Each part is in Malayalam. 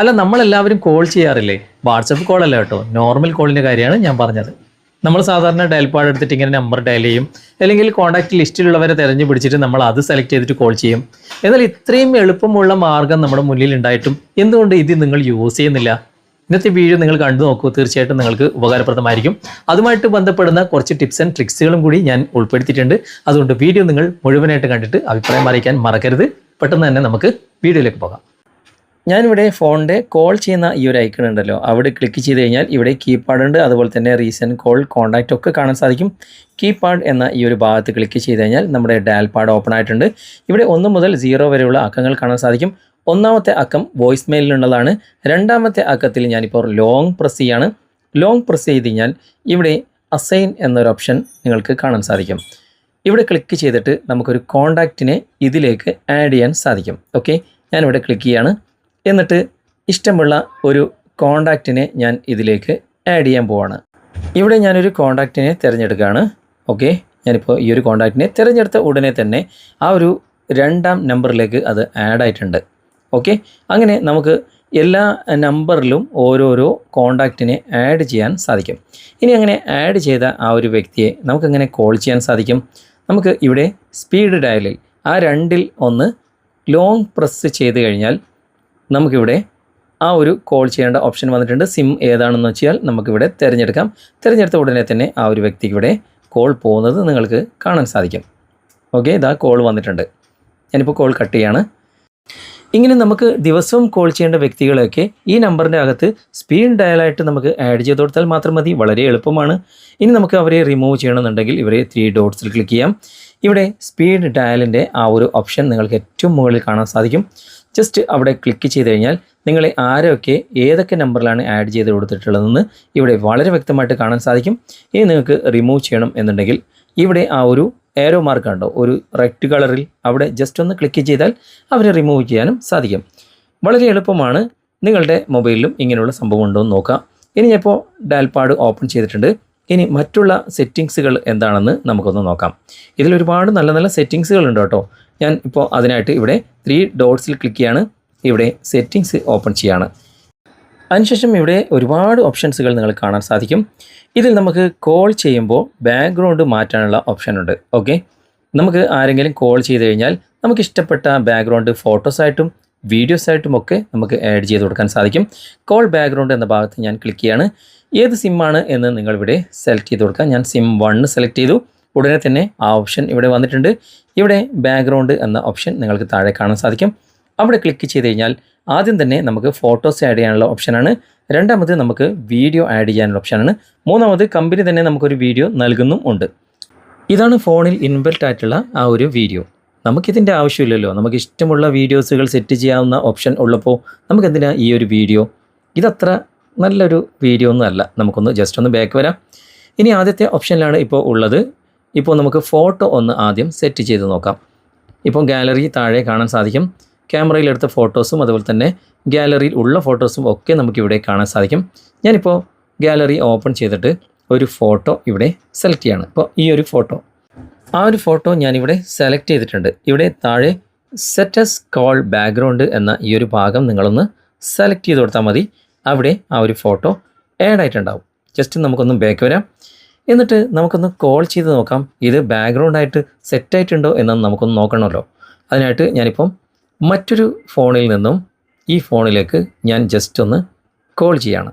അല്ല നമ്മളെല്ലാവരും കോൾ ചെയ്യാറില്ലേ? വാട്സപ്പ് കോൾ അല്ല കേട്ടോ. നോർമൽ കോളിന്റെ കാര്യമാണ് ഞാൻ പറഞ്ഞത്. നമ്മൾ സാധാരണ ഡയൽ പാഡ് എടുത്തിട്ട് ഇങ്ങനെ നമ്പർ ഡയൽ ചെയ്യും. അല്ലെങ്കിൽ കോൺടാക്ട് ലിസ്റ്റിലുള്ളവരെ തിരഞ്ഞു പിടിച്ചിട്ട് നമ്മൾ അത് സെലക്ട് ചെയ്തിട്ട് കോൾ ചെയ്യും. എന്നാൽ ഇത്രയും എളുപ്പമുള്ള മാർഗം നമ്മുടെ മുന്നിൽ ഉണ്ടായിട്ടും എന്തുകൊണ്ട് ഇത് നിങ്ങൾ യൂസ് ചെയ്യുന്നില്ല? ഇന്നത്തെ വീഡിയോ നിങ്ങൾ കണ്ടു നോക്കൂ. തീർച്ചയായിട്ടും നിങ്ങൾക്ക് ഉപകാരപ്രദമായിരിക്കും. അതുമായിട്ട് ബന്ധപ്പെടുന്ന കുറച്ച് ടിപ്സ് ആൻഡ് ട്രിക്സുകളും കൂടി ഞാൻ ഉൾപ്പെടുത്തിയിട്ടുണ്ട്. അതുകൊണ്ട് വീഡിയോ നിങ്ങൾ മുഴുവനായിട്ട് കണ്ടിട്ട് അഭിപ്രായം അറിയിക്കാൻ മറക്കരുത്. പെട്ടെന്ന് തന്നെ നമുക്ക് വീഡിയോയിലേക്ക് പോകാം. ഞാനിവിടെ ഫോണിന്റെ കോൾ ചെയ്യുന്ന ഈ ഒരു ഐക്കൺ ഉണ്ടല്ലോ. അവിടെ ക്ലിക്ക് ചെയ്ത് കഴിഞ്ഞാൽ ഇവിടെ കീപാഡ് ഉണ്ട്. അതുപോലെ തന്നെ റീസെന്റ് കോൾ കോൺടാക്റ്റ് ഒക്കെ കാണാൻ സാധിക്കും. കീപാഡ് എന്ന ഈ ഒരു ഭാഗത്ത് ക്ലിക്ക് ചെയ്ത് കഴിഞ്ഞാൽ നമ്മുടെ ഡയൽ പാഡ് ഓപ്പൺ ആയിട്ടുണ്ട്. ഇവിടെ ഒന്ന് മുതൽ സീറോ വരെയുള്ള അക്കങ്ങൾ കാണാൻ സാധിക്കും. ഒന്നാമത്തെ അക്കം വോയിസ് മെയിലിനുള്ളതാണ് രണ്ടാമത്തെ അക്കത്തിൽ ഞാനിപ്പോൾ ലോങ് പ്രസ് ചെയ്യാണ്. ലോങ് പ്രസ് ചെയ്ത് കഴിഞ്ഞാൽ ഇവിടെ അസൈൻ എന്നൊരു ഓപ്ഷൻ നിങ്ങൾക്ക് കാണാൻ സാധിക്കും. ഇവിടെ ക്ലിക്ക് ചെയ്തിട്ട് നമുക്കൊരു കോണ്ടാക്റ്റിനെ ഇതിലേക്ക് ആഡ് ചെയ്യാൻ സാധിക്കും. ഓക്കെ ഞാനിവിടെ ക്ലിക്ക് ചെയ്യാണ്. എന്നിട്ട് ഇഷ്ടമുള്ള ഒരു കോണ്ടാക്റ്റിനെ ഞാൻ ഇതിലേക്ക് ആഡ് ചെയ്യാൻ പോവാണ്. ഇവിടെ ഞാനൊരു കോണ്ടാക്റ്റിനെ തിരഞ്ഞെടുക്കുകയാണ്. ഓക്കെ ഞാനിപ്പോൾ ഈ ഒരു കോണ്ടാക്റ്റിനെ തിരഞ്ഞെടുത്ത ഉടനെ തന്നെ ആ ഒരു രണ്ടാം നമ്പറിലേക്ക് അത് ആഡ് ആയിട്ടുണ്ട്. ഓക്കെ അങ്ങനെ നമുക്ക് എല്ലാ നമ്പറിലും ഓരോരോ കോണ്ടാക്റ്റിനെ ആഡ് ചെയ്യാൻ സാധിക്കും. ഇനി അങ്ങനെ ആഡ് ചെയ്ത ആ ഒരു വ്യക്തിയെ നമുക്കെങ്ങനെ കോൾ ചെയ്യാൻ സാധിക്കും? നമുക്ക് ഇവിടെ സ്പീഡ് ഡയലിൽ ആ രണ്ടിൽ ഒന്ന് ലോങ് പ്രസ് ചെയ്ത് കഴിഞ്ഞാൽ നമുക്കിവിടെ ആ ഒരു കോൾ ചെയ്യേണ്ട ഓപ്ഷൻ വന്നിട്ടുണ്ട്. സിം ഏതാണെന്ന് വെച്ചാൽ നമുക്കിവിടെ തിരഞ്ഞെടുക്കാം. തിരഞ്ഞെടുത്ത ഉടനെ തന്നെ ആ ഒരു വ്യക്തിക്ക് ഇവിടെ കോൾ പോകുന്നത് നിങ്ങൾക്ക് കാണാൻ സാധിക്കും. ഓക്കെ ഇതാ കോൾ വന്നിട്ടുണ്ട്. ഞാനിപ്പോൾ കോൾ കട്ട് ചെയ്യാണ്. ഇങ്ങനെ നമുക്ക് ദിവസവും കോൾ ചെയ്യേണ്ട വ്യക്തികളെയൊക്കെ ഈ നമ്പറിന്റെ അകത്ത് സ്പീഡ് ഡയലായിട്ട് നമുക്ക് ആഡ് ചെയ്ത് കൊടുത്താൽ മാത്രം മതി. വളരെ എളുപ്പമാണ്. ഇനി നമുക്ക് അവരെ റിമൂവ് ചെയ്യണമെന്നുണ്ടെങ്കിൽ ഇവരെ ത്രീ ഡോട്ട്സിൽ ക്ലിക്ക് ചെയ്യാം. ഇവിടെ സ്പീഡ് ഡയലിന്റെ ആ ഒരു ഓപ്ഷൻ നിങ്ങൾക്ക് ഏറ്റവും മുകളിൽ കാണാൻ സാധിക്കും. ജസ്റ്റ് അവിടെ ക്ലിക്ക് ചെയ്ത് കഴിഞ്ഞാൽ നിങ്ങളെ ആരൊക്കെ ഏതൊക്കെ നമ്പറിലാണ് ആഡ് ചെയ്ത് കൊടുത്തിട്ടുള്ളതെന്ന് ഇവിടെ വളരെ വ്യക്തമായിട്ട് കാണാൻ സാധിക്കും. ഇനി നിങ്ങൾക്ക് റിമൂവ് ചെയ്യണം എന്നുണ്ടെങ്കിൽ ഇവിടെ ആ ഒരു ഏരോ മാർക്ക് ഉണ്ടോ? ഒരു റെഡ് കളറിൽ അവിടെ ജസ്റ്റ് ഒന്ന് ക്ലിക്ക് ചെയ്താൽ അവരെ റിമൂവ് ചെയ്യാനും സാധിക്കും. വളരെ എളുപ്പമാണ് നിങ്ങളുടെ മൊബൈലിലും ഇങ്ങനെയുള്ള സംഭവം ഉണ്ടോ എന്ന് നോക്കാം. ഇനി ഞാൻ ഇപ്പോൾ ഡയൽപാഡ് ഓപ്പൺ ചെയ്തിട്ടുണ്ട്. ഇനി മറ്റുള്ള സെറ്റിങ്സുകൾ എന്താണെന്ന് നമുക്കൊന്ന് നോക്കാം. ഇതിൽ ഒരുപാട് നല്ല നല്ല സെറ്റിങ്സുകൾ ഉണ്ട് കേട്ടോ. ഞാൻ ഇപ്പോൾ അതിനായിട്ട് ഇവിടെ ത്രീ ഡോട്ട്സിൽ ക്ലിക്ക് ചെയ്യാണ്. ഇവിടെ സെറ്റിങ്സ് ഓപ്പൺ ചെയ്യാണ്. അതിനുശേഷം ഇവിടെ ഒരുപാട് ഓപ്ഷൻസുകൾ നിങ്ങൾ കാണാൻ സാധിക്കും. ഇതിൽ നമുക്ക് കോൾ ചെയ്യുമ്പോൾ ബാക്ക്ഗ്രൗണ്ട് മാറ്റാനുള്ള ഓപ്ഷൻ ഉണ്ട്. ഓക്കെ നമുക്ക് ആരെങ്കിലും കോൾ ചെയ്ത് കഴിഞ്ഞാൽ നമുക്ക് ഇഷ്ടപ്പെട്ട ബാക്ക്ഗ്രൗണ്ട് ഫോട്ടോസായിട്ടും വീഡിയോസായിട്ടും ഒക്കെ നമുക്ക് ആഡ് ചെയ്ത് കൊടുക്കാൻ സാധിക്കും. കോൾ ബാക്ക്ഗ്രൗണ്ട് എന്ന ഭാഗത്ത് ഞാൻ ക്ലിക്ക് ചെയ്യാണ്. ഏത് സിമ്മാണ് എന്ന് നിങ്ങളിവിടെ സെലക്ട് ചെയ്ത് കൊടുക്കാം ഞാൻ സിം വണ്ണ് സെലക്ട് ചെയ്തു. ഉടനെ തന്നെ ആ ഓപ്ഷൻ ഇവിടെ വന്നിട്ടുണ്ട്. ഇവിടെ ബാക്ക്ഗ്രൗണ്ട് എന്ന ഓപ്ഷൻ നിങ്ങൾക്ക് താഴെ കാണാൻ സാധിക്കും. അവിടെ ക്ലിക്ക് ചെയ്ത് കഴിഞ്ഞാൽ ആദ്യം തന്നെ നമുക്ക് ഫോട്ടോസ് ആഡ് ചെയ്യാനുള്ള ഓപ്ഷനാണ് രണ്ടാമത് നമുക്ക് വീഡിയോ ആഡ് ചെയ്യാനുള്ള ഓപ്ഷനാണ് മൂന്നാമത് കമ്പനി തന്നെ നമുക്കൊരു വീഡിയോ നൽകുന്നും ഉണ്ട്. ഇതാണ് ഫോണിൽ ഇൻബിൽറ്റ് ആയിട്ടുള്ള ആ ഒരു വീഡിയോ നമുക്കിതിന്റെ ആവശ്യമില്ലല്ലോ. നമുക്ക് ഇഷ്ടമുള്ള വീഡിയോസുകൾ സെറ്റ് ചെയ്യാവുന്ന ഓപ്ഷൻ ഉള്ളപ്പോൾ നമുക്കെന്തിനാ ഈ ഒരു വീഡിയോ ഇതത്ര നല്ലൊരു വീഡിയോ ഒന്നും അല്ല. നമുക്കൊന്ന് ജസ്റ്റ് ഒന്ന് ബാക്ക് വരാം. ഇനി ആദ്യത്തെ ഓപ്ഷനിലാണ് ഇപ്പോൾ ഉള്ളത്. ഇപ്പോൾ നമുക്ക് ഫോട്ടോ ഒന്ന് ആദ്യം സെറ്റ് ചെയ്ത് നോക്കാം. ഇപ്പോൾ ഗാലറി താഴെ കാണാൻ സാധിക്കും. ക്യാമറയിലെടുത്ത ഫോട്ടോസും അതുപോലെ തന്നെ ഗാലറിയിൽ ഉള്ള ഫോട്ടോസും ഒക്കെ നമുക്കിവിടെ കാണാൻ സാധിക്കും. ഞാനിപ്പോൾ ഗാലറി ഓപ്പൺ ചെയ്തിട്ട് ഒരു ഫോട്ടോ ഇവിടെ സെലക്ട് ചെയ്യാണ്. ഇപ്പോൾ ഈ ഒരു ഫോട്ടോ. ആ ഒരു ഫോട്ടോ ഞാനിവിടെ സെലക്ട് ചെയ്തിട്ടുണ്ട്. ഇവിടെ താഴെ സെറ്റസ് കോൾ ബാക്ക്ഗ്രൗണ്ട് എന്ന ഈ ഒരു ഭാഗം നിങ്ങളൊന്ന് സെലക്ട് ചെയ്ത് കൊടുത്താൽ മതി. അവിടെ ആ ഒരു ഫോട്ടോ ആഡ് ജസ്റ്റ് നമുക്കൊന്ന് ബാക്ക് വരാം. എന്നിട്ട് നമുക്കൊന്ന് കോൾ ചെയ്ത് നോക്കാം. ഇത് ബാക്ക്ഗ്രൗണ്ടായിട്ട് സെറ്റായിട്ടുണ്ടോ എന്നൊന്ന് നമുക്കൊന്ന് നോക്കണമല്ലോ. അതിനായിട്ട് ഞാനിപ്പം മറ്റൊരു ഫോണിൽ നിന്നും ഈ ഫോണിലേക്ക് ഞാൻ ജസ്റ്റ് ഒന്ന് കോൾ ചെയ്യാണ്.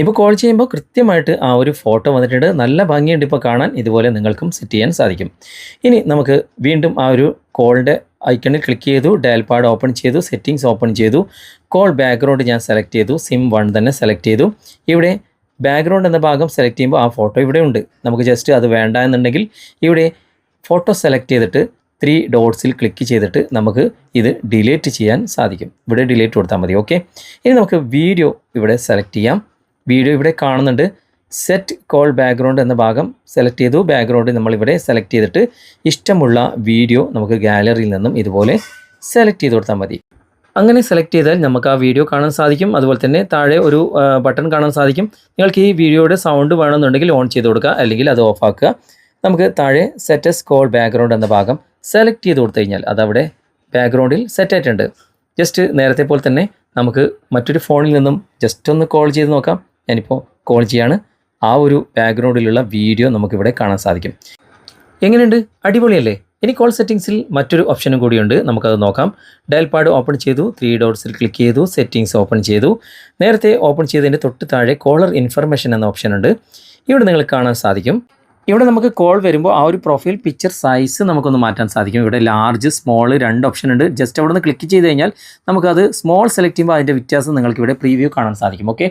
ഇപ്പോൾ കോൾ ചെയ്യുമ്പോൾ കൃത്യമായിട്ട് ആ ഒരു ഫോട്ടോ വന്നിട്ടുണ്ട്. നല്ല ഭംഗിയുണ്ട് ഇപ്പോൾ കാണാൻ. ഇതുപോലെ നിങ്ങൾക്കും സെറ്റ് ചെയ്യാൻ സാധിക്കും. ഇനി നമുക്ക് വീണ്ടും ആ ഒരു കോളിന്റെ ഐക്കണിൽ ക്ലിക്ക് ചെയ്തു. ഡയൽ പാഡ് ഓപ്പൺ ചെയ്തു. സെറ്റിങ്സ് ഓപ്പൺ ചെയ്തു. കോൾ ബാക്ക്ഗ്രൗണ്ട് ഞാൻ സെലക്ട് ചെയ്തു. സിം വൺ തന്നെ സെലക്ട് ചെയ്തു. ഇവിടെ ബാക്ക്ഗ്രൗണ്ട് എന്ന ഭാഗം സെലക്ട് ചെയ്യുമ്പോൾ ആ ഫോട്ടോ ഇവിടെ ഉണ്ട്. നമുക്ക് ജസ്റ്റ് അത് വേണ്ട എന്നുണ്ടെങ്കിൽ ഇവിടെ ഫോട്ടോ സെലക്ട് ചെയ്തിട്ട് ത്രീ ഡോട്ട്സിൽ ക്ലിക്ക് ചെയ്തിട്ട് നമുക്ക് ഇത് ഡിലീറ്റ് ചെയ്യാൻ സാധിക്കും. ഇവിടെ ഡിലീറ്റ് കൊടുത്താൽ മതി ഓക്കെ ഇനി നമുക്ക് വീഡിയോ ഇവിടെ സെലക്ട് ചെയ്യാം. വീഡിയോ ഇവിടെ കാണുന്നുണ്ട്. സെറ്റ് കോൾ ബാക്ക്ഗ്രൗണ്ട് എന്ന ഭാഗം സെലക്ട് ചെയ്തു. ബാക്ക്ഗ്രൗണ്ട് നമ്മളിവിടെ സെലക്ട് ചെയ്തിട്ട് ഇഷ്ടമുള്ള വീഡിയോ നമുക്ക് ഗാലറിയിൽ നിന്നും ഇതുപോലെ സെലക്ട് ചെയ്ത് കൊടുത്താൽ മതി. അങ്ങനെ സെലക്ട് ചെയ്താൽ നമുക്ക് ആ വീഡിയോ കാണാൻ സാധിക്കും. അതുപോലെ തന്നെ താഴെ ഒരു ബട്ടൺ കാണാൻ സാധിക്കും. നിങ്ങൾക്ക് ഈ വീഡിയോയുടെ സൗണ്ട് വേണമെന്നുണ്ടെങ്കിൽ ഓൺ ചെയ്ത് കൊടുക്കുക അല്ലെങ്കിൽ അത് ഓഫ് ആക്കുക. നമുക്ക് താഴെ സെറ്റസ് കോൾ ബാക്ക്ഗ്രൗണ്ട് എന്ന ഭാഗം സെലക്ട് ചെയ്ത് കൊടുത്തു കഴിഞ്ഞാൽ അതവിടെ ബാക്ക്ഗ്രൗണ്ടിൽ സെറ്റ് ആയിട്ടുണ്ട്. ജസ്റ്റ് നേരത്തെ പോലെ തന്നെ നമുക്ക് മറ്റൊരു ഫോണിൽ നിന്നും ജസ്റ്റ് ഒന്ന് കോൾ ചെയ്ത് നോക്കാം. ഞാനിപ്പോൾ കോൾ ചെയ്യാണ്. ആ ഒരു ബാക്ക്ഗ്രൗണ്ടിലുള്ള വീഡിയോ നമുക്കിവിടെ കാണാൻ സാധിക്കും. എങ്ങനെയുണ്ട്? അടിപൊളിയല്ലേ? ഇനി കോൾ സെറ്റിംഗ്സിൽ മറ്റൊരു ഓപ്ഷനും കൂടിയുണ്ട്. നമുക്കത് നോക്കാം. ഡയൽ പാഡ് ഓപ്പൺ ചെയ്തു. ത്രീ ഡോട്ട്സിൽ ക്ലിക്ക് ചെയ്തു. സെറ്റിംഗ്സ് ഓപ്പൺ ചെയ്തു. നേരത്തെ ഓപ്പൺ ചെയ്തതിന്റെ തൊട്ട് താഴെ കോളർ ഇൻഫർമേഷൻ എന്ന ഓപ്ഷൻ ഉണ്ട്. ഇവിടെ നിങ്ങൾ കാണാൻ സാധിക്കും. ഇവിടെ നമുക്ക് കോൾ വരുമ്പോൾ ആ ഒരു പ്രൊഫൈൽ പിക്ചർ സൈസ് നമുക്കൊന്ന് മാറ്റാൻ സാധിക്കും. ഇവിടെ ലാർജ് സ്മോൾ രണ്ട് ഓപ്ഷൻ ഉണ്ട്. ജസ്റ്റ് അവിടെ നിന്ന് ക്ലിക്ക് ചെയ്ത് കഴിഞ്ഞാൽ നമുക്കത് സ്മോൾ സെലക്ട് ചെയ്യുമ്പോൾ അതിന്റെ വ്യത്യാസം നിങ്ങൾക്ക് ഇവിടെ പ്രീവ്യൂ കാണാൻ സാധിക്കും. ഓക്കെ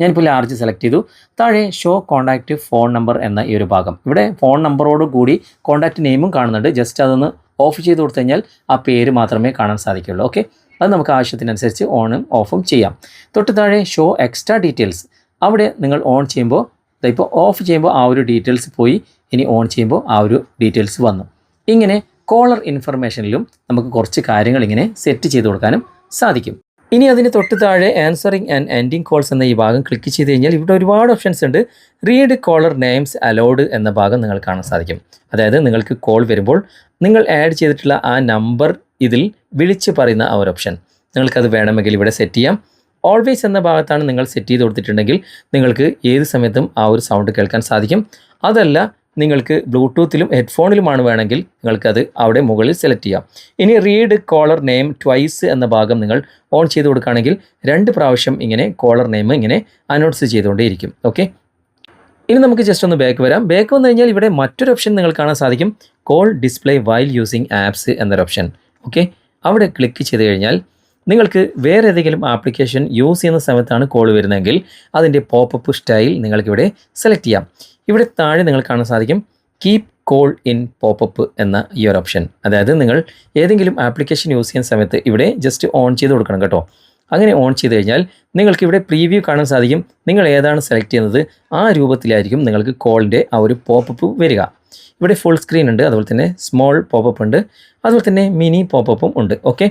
ഞാനിപ്പോൾ ലാർജ് സെലക്ട് ചെയ്തു. താഴെ ഷോ കോൺടാക്റ്റ് ഫോൺ നമ്പർ എന്ന ഈ ഒരു ഭാഗം. ഇവിടെ ഫോൺ നമ്പറോട് കൂടി കോൺടാക്റ്റ് നെയിമും കാണുന്നുണ്ട്. ജസ്റ്റ് അതൊന്ന് ഓഫ് ചെയ്ത് കൊടുത്തു കഴിഞ്ഞാൽ ആ പേര് മാത്രമേ കാണാൻ സാധിക്കുള്ളൂ. ഓക്കെ അത് നമുക്ക് ആവശ്യത്തിനനുസരിച്ച് ഓണും ഓഫും ചെയ്യാം. തൊട്ട് താഴെ ഷോ എക്സ്ട്രാ ഡീറ്റെയിൽസ് അവിടെ നിങ്ങൾ ഓൺ ചെയ്യുമ്പോൾ ഇപ്പോൾ ഓഫ് ചെയ്യുമ്പോൾ ആ ഒരു ഡീറ്റെയിൽസ് പോയി. ഇനി ഓൺ ചെയ്യുമ്പോൾ ആ ഒരു ഡീറ്റെയിൽസ് വന്നു. ഇങ്ങനെ കോളർ ഇൻഫർമേഷനിലും നമുക്ക് കുറച്ച് കാര്യങ്ങൾ ഇങ്ങനെ സെറ്റ് ചെയ്ത് കൊടുക്കാനും സാധിക്കും. ഇനി അതിന് തൊട്ട് താഴെ ആൻസറിങ് ആൻഡ് എൻഡിങ് കോൾസ് എന്ന ഈ ഭാഗം ക്ലിക്ക് ചെയ്ത് കഴിഞ്ഞാൽ ഇവിടെ ഒരുപാട് ഓപ്ഷൻസ് ഉണ്ട്. റീഡ് കോളർ നെയിംസ് അലോഡ് എന്ന ഭാഗം നിങ്ങൾ കാണാൻ സാധിക്കും. അതായത് നിങ്ങൾക്ക് കോൾ വരുമ്പോൾ നിങ്ങൾ ആഡ് ചെയ്തിട്ടുള്ള ആ നമ്പർ ഇതിൽ വിളിച്ച് പറയുന്ന ആ ഒരു ഓപ്ഷൻ നിങ്ങൾക്കത് വേണമെങ്കിൽ ഇവിടെ സെറ്റ് ചെയ്യാം. ഓൾവേസ് എന്ന ഭാഗത്താണ് നിങ്ങൾ സെറ്റ് ചെയ്ത് കൊടുത്തിട്ടുണ്ടെങ്കിൽ നിങ്ങൾക്ക് ഏത് സമയത്തും ആ ഒരു സൗണ്ട് കേൾക്കാൻ സാധിക്കും. അതല്ല നിങ്ങൾക്ക് ബ്ലൂടൂത്തിലും ഹെഡ്ഫോണിലുമാണ് വേണമെങ്കിൽ നിങ്ങൾക്കത് അവിടെ മുകളിൽ സെലക്ട് ചെയ്യാം. ഇനി റീഡ് കോളർ നെയിം ട്വൈസ് എന്ന ഭാഗം നിങ്ങൾ ഓൺ ചെയ്ത് കൊടുക്കുകയാണെങ്കിൽ രണ്ട് പ്രാവശ്യം ഇങ്ങനെ കോളർ നെയിം ഇങ്ങനെ അനൗൺസ് ചെയ്തുകൊണ്ടേയിരിക്കും. ഓക്കെ ഇനി നമുക്ക് ജസ്റ്റ് ഒന്ന് ബാക്ക് വരാം. ബാക്ക് വന്നു കഴിഞ്ഞാൽ ഇവിടെ മറ്റൊരു ഓപ്ഷൻ നിങ്ങൾ കാണാൻ സാധിക്കും. Call display while using apps എന്നൊരു ഓപ്ഷൻ ഓക്കെ അവിടെ ക്ലിക്ക് ചെയ്ത് കഴിഞ്ഞാൽ നിങ്ങൾക്ക് വേറെ ഏതെങ്കിലും ആപ്ലിക്കേഷൻ യൂസ് ചെയ്യുന്ന സമയത്താണ് കോൾ വരുന്നതെങ്കിൽ അതിന്റെ പോപ്പപ്പ് സ്റ്റൈൽ നിങ്ങൾക്കിവിടെ സെലക്ട് ചെയ്യാം. ഇവിടെ താഴെ നിങ്ങൾ കാണാൻ സാധിക്കും കീപ് കോൾ ഇൻ പോപ്പപ്പ് എന്ന ഈ ഒരു ഓപ്ഷൻ അതായത് നിങ്ങൾ ഏതെങ്കിലും ആപ്ലിക്കേഷൻ യൂസ് ചെയ്യുന്ന സമയത്ത് ഇവിടെ ജസ്റ്റ് ഓൺ ചെയ്ത് കൊടുക്കണം കേട്ടോ. അങ്ങനെ ഓൺ ചെയ്ത് കഴിഞ്ഞാൽ നിങ്ങൾക്ക് ഇവിടെ പ്രീവ്യൂ കാണാൻ സാധിക്കും. നിങ്ങൾ ഏതാണ് സെലക്ട് ചെയ്യുന്നത് ആ രൂപത്തിലായിരിക്കും നിങ്ങൾക്ക് കോളിന്റെ ആ ഒരു പോപ്പപ്പ് വരിക. ഇവിടെ ഫുൾ സ്ക്രീൻ ഉണ്ട് അതുപോലെ തന്നെ സ്മോൾ പോപ്പപ്പ് ഉണ്ട് അതുപോലെ തന്നെ മിനി പോപ്പപ്പും ഉണ്ട്. ഓക്കെ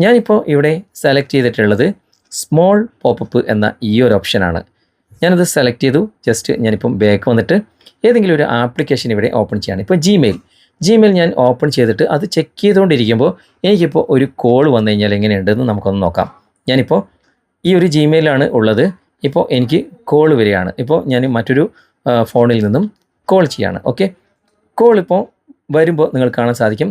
ഞാനിപ്പോൾ ഇവിടെ സെലക്ട് ചെയ്തിട്ടുള്ളത് സ്മോൾ പോപ്പപ്പ് എന്ന ഈ ഒരു ഓപ്ഷനാണ് ഞാനത് സെലക്ട് ചെയ്തു. ജസ്റ്റ് ഞാനിപ്പം ബാക്ക് വന്നിട്ട് ഏതെങ്കിലും ഒരു ആപ്ലിക്കേഷൻ ഇവിടെ ഓപ്പൺ ചെയ്യാണ്. ഇപ്പോൾ ജിമെയിൽ ജിമെയിൽ ഞാൻ ഓപ്പൺ ചെയ്തിട്ട് അത് ചെക്ക് ചെയ്തുകൊണ്ടിരിക്കുമ്പോൾ എനിക്കിപ്പോൾ ഒരു കോൾ വന്നു കഴിഞ്ഞാൽ എങ്ങനെയുണ്ടെന്ന് നമുക്കൊന്ന് നോക്കാം. ഞാനിപ്പോൾ ഈ ഒരു ജിമെയിലാണ് ഉള്ളത്. ഇപ്പോൾ എനിക്ക് കോൾ വരികയാണ്. ഇപ്പോൾ ഞാൻ മറ്റൊരു ഫോണിൽ നിന്നും കോൾ ചെയ്യാണ്. ഓക്കെ കോൾ ഇപ്പോൾ വരുമ്പോൾ നിങ്ങൾ കാണാൻ സാധിക്കും.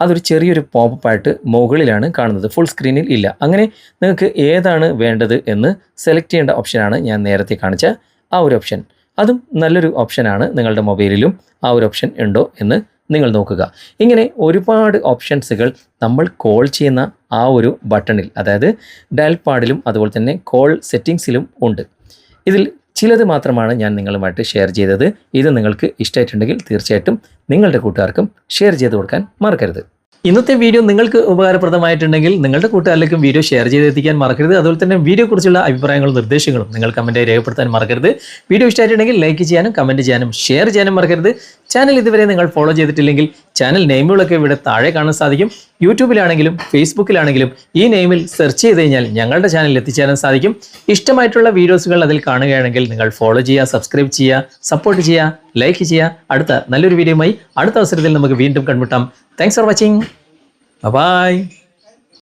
അതൊരു ചെറിയൊരു പോപ്പായിട്ട് ആയിട്ട് മുകളിലാണ് കാണുന്നത്. ഫുൾ സ്ക്രീനിൽ ഇല്ല. അങ്ങനെ നിങ്ങൾക്ക് ഏതാണ് വേണ്ടത് എന്ന് സെലക്ട് ചെയ്യേണ്ട ഓപ്ഷനാണ് ഞാൻ നേരത്തെ കാണിച്ച ആ ഒരു ഓപ്ഷൻ അതും നല്ലൊരു ഓപ്ഷനാണ് നിങ്ങളുടെ മൊബൈലിലും ആ ഒരു ഓപ്ഷൻ ഉണ്ടോ എന്ന് നിങ്ങൾ നോക്കുക. ഇങ്ങനെ ഒരുപാട് ഓപ്ഷൻസുകൾ നമ്മൾ കോൾ ചെയ്യുന്ന ആ ഒരു ബട്ടണിൽ അതായത് ഡയൽ പാഡിലും അതുപോലെ തന്നെ കോൾ സെറ്റിങ്സിലും ഉണ്ട്. ഇതിൽ ചിലത് മാത്രമാണ് ഞാൻ നിങ്ങളുമായിട്ട് ഷെയർ ചെയ്തത്. ഇത് നിങ്ങൾക്ക് ഇഷ്ടമായിട്ടുണ്ടെങ്കിൽ തീർച്ചയായിട്ടും നിങ്ങളുടെ കൂട്ടുകാർക്കും ഷെയർ ചെയ്ത് കൊടുക്കാൻ മറക്കരുത്. ഇന്നത്തെ വീഡിയോ നിങ്ങൾക്ക് ഉപകാരപ്രദമായിട്ടുണ്ടെങ്കിൽ നിങ്ങളുടെ കൂട്ടുകാരിലേക്കും വീഡിയോ ഷെയർ ചെയ്തെത്തിക്കാൻ മറക്കരുത്. അതുപോലെ തന്നെ വീഡിയോ കുറിച്ചുള്ള അഭിപ്രായങ്ങളും നിർദ്ദേശങ്ങളും നിങ്ങൾ കമന്റായി രേഖപ്പെടുത്താൻ മറക്കരുത്. വീഡിയോ ഇഷ്ടമായിട്ടുണ്ടെങ്കിൽ ലൈക്ക് ചെയ്യാനും കമന്റ് ചെയ്യാനും ഷെയർ ചെയ്യാനും മറക്കരുത്. ചാനൽ ഇതുവരെ നിങ്ങൾ ഫോളോ ചെയ്തിട്ടില്ലെങ്കിൽ ചാനൽ നെയിമുകളൊക്കെ ഇവിടെ താഴെ കാണാൻ സാധിക്കും. യൂട്യൂബിലാണെങ്കിലും ഫേസ്ബുക്കിലാണെങ്കിലും ഈ നെയിമിൽ സെർച്ച് ചെയ്ത് കഴിഞ്ഞാൽ ഞങ്ങളുടെ ചാനലിൽ എത്തിച്ചേരാൻ സാധിക്കും. ഇഷ്ടമായിട്ടുള്ള വീഡിയോസുകൾ അതിൽ കാണുകയാണെങ്കിൽ നിങ്ങൾ ഫോളോ ചെയ്യുക സബ്സ്ക്രൈബ് ചെയ്യുക സപ്പോർട്ട് ചെയ്യുക ലൈക്ക് ചെയ്യുക. അടുത്ത നല്ലൊരു വീഡിയോയുമായി അടുത്ത അവസരത്തിൽ നമുക്ക് വീണ്ടും കണ്ടുമുട്ടാം. Thanks for watching bye